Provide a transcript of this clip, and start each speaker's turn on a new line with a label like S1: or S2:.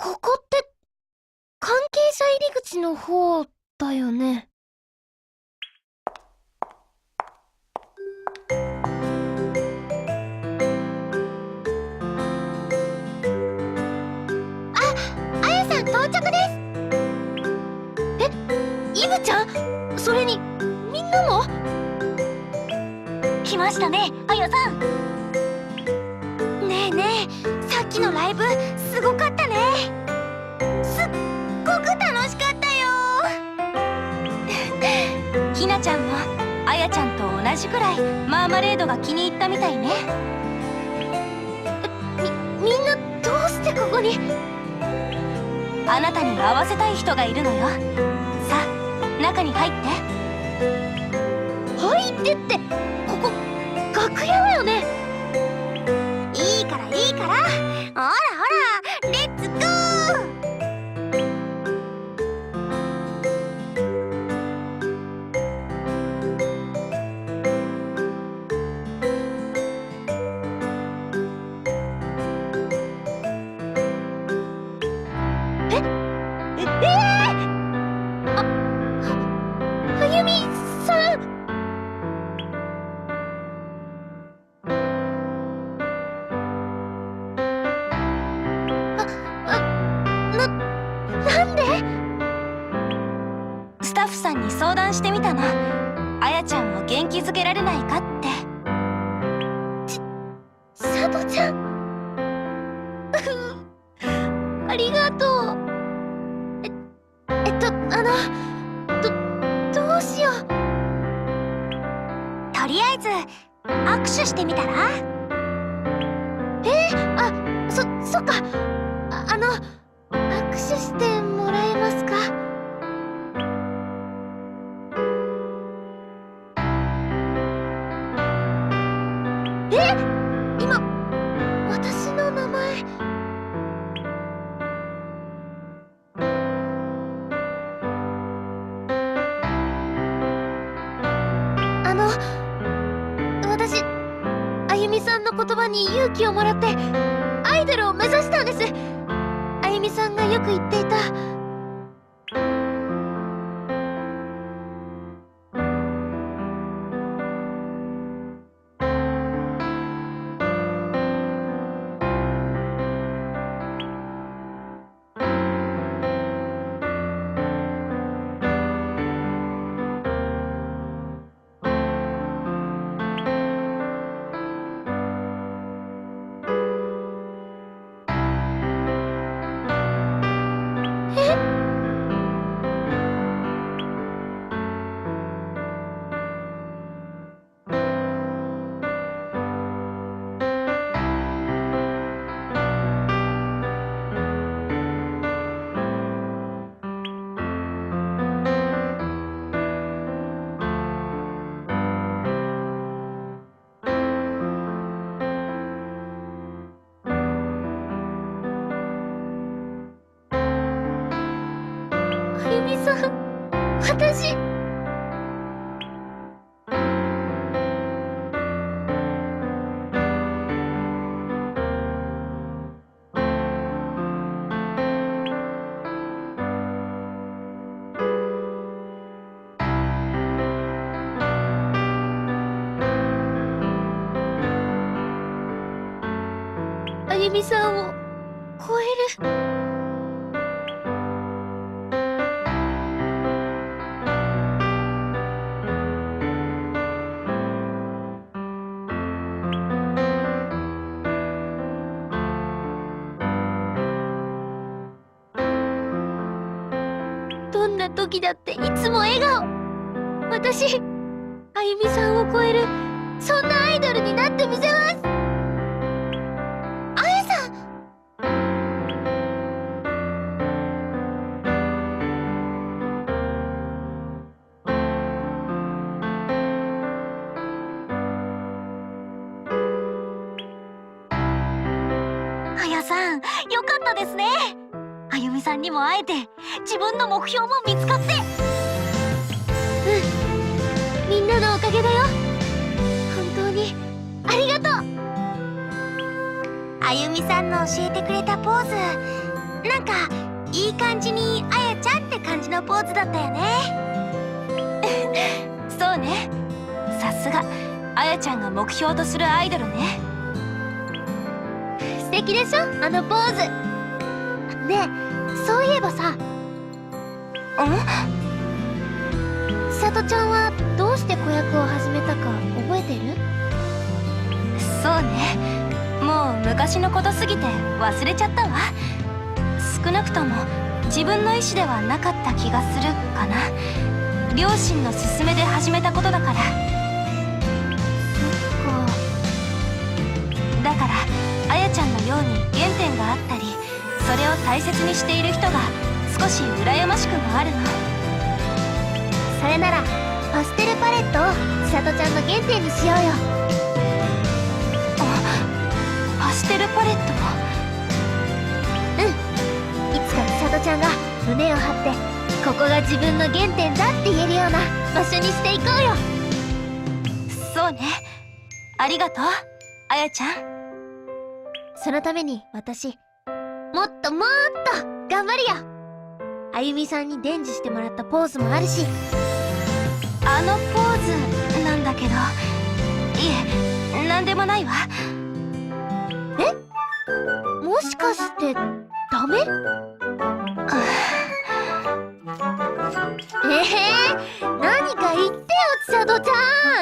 S1: ここって、関係者入り口の方だよね？あ、あやさん到着です。え、イブちゃん？それに、みんなも？
S2: 来ましたねあやさん。
S1: ねえねえ、さっきのライブ、すごかった
S2: ちゃんと同じくらいマーマレードが気に入ったみたいね。
S1: みんなどうしてここに？
S2: あなたに会わせたい人がいるのよ。さあ中に入って。
S1: 入ってって、ここ、楽屋だよね。
S2: いいからいいから相談してみたのあやちゃんを元気づけられないかって
S1: さとちゃん。ありがとう。え、えっと、あの、ど、どうしよう。
S2: とりあえず握手してみたら？
S1: え今、私の名前。あの、私、あゆみさんの言葉に勇気をもらってアイドルを目指したんですあゆみさんがよく言っていたみさん私。あゆみさんを超える。な時だっていつも笑顔。私あゆみさんを超えるそんなアイドルになってみせます。あやさん。
S2: あやさんよかったですね。あゆみさんにも会えて自分の目標も見つかって。
S1: みんなのおかげだよ。本当に。ありがとう。
S2: あゆみさんの教えてくれたポーズ。
S1: なんかいい感じにあやちゃんって感じのポーズだったよね。
S2: そうね。さすが。あやちゃんが目標とするアイドルね。
S1: 素敵でしょ？あのポーズ。ねえそういえばさ。
S2: ん
S1: さとちゃんはどうして子役を始めたか覚えてる？
S2: そうね。もう昔のことすぎて忘れちゃったわ。少なくとも自分の意思ではなかった気がするかな。両親の勧めで始めたことだから。
S1: そっか。
S2: だからあやちゃんのように原点があったりそれを大切にしている人が少し羨ましくもあるの。
S1: それならパステルパレットをさとちゃんの原点にしようよ。
S2: パステルパレット？
S1: いつかさとちゃんが胸を張ってここが自分の原点だって言えるような場所にしていこうよ。
S2: そうね。ありがとうあやちゃん。
S1: そのために私もっともっと頑張るよ。あゆみさんに伝授してもらったポーズもあるし。
S2: あのポーズなんだけど。いえなんでもないわ。
S1: もしかしてダメ？ええ何か言ってよ千里ちゃん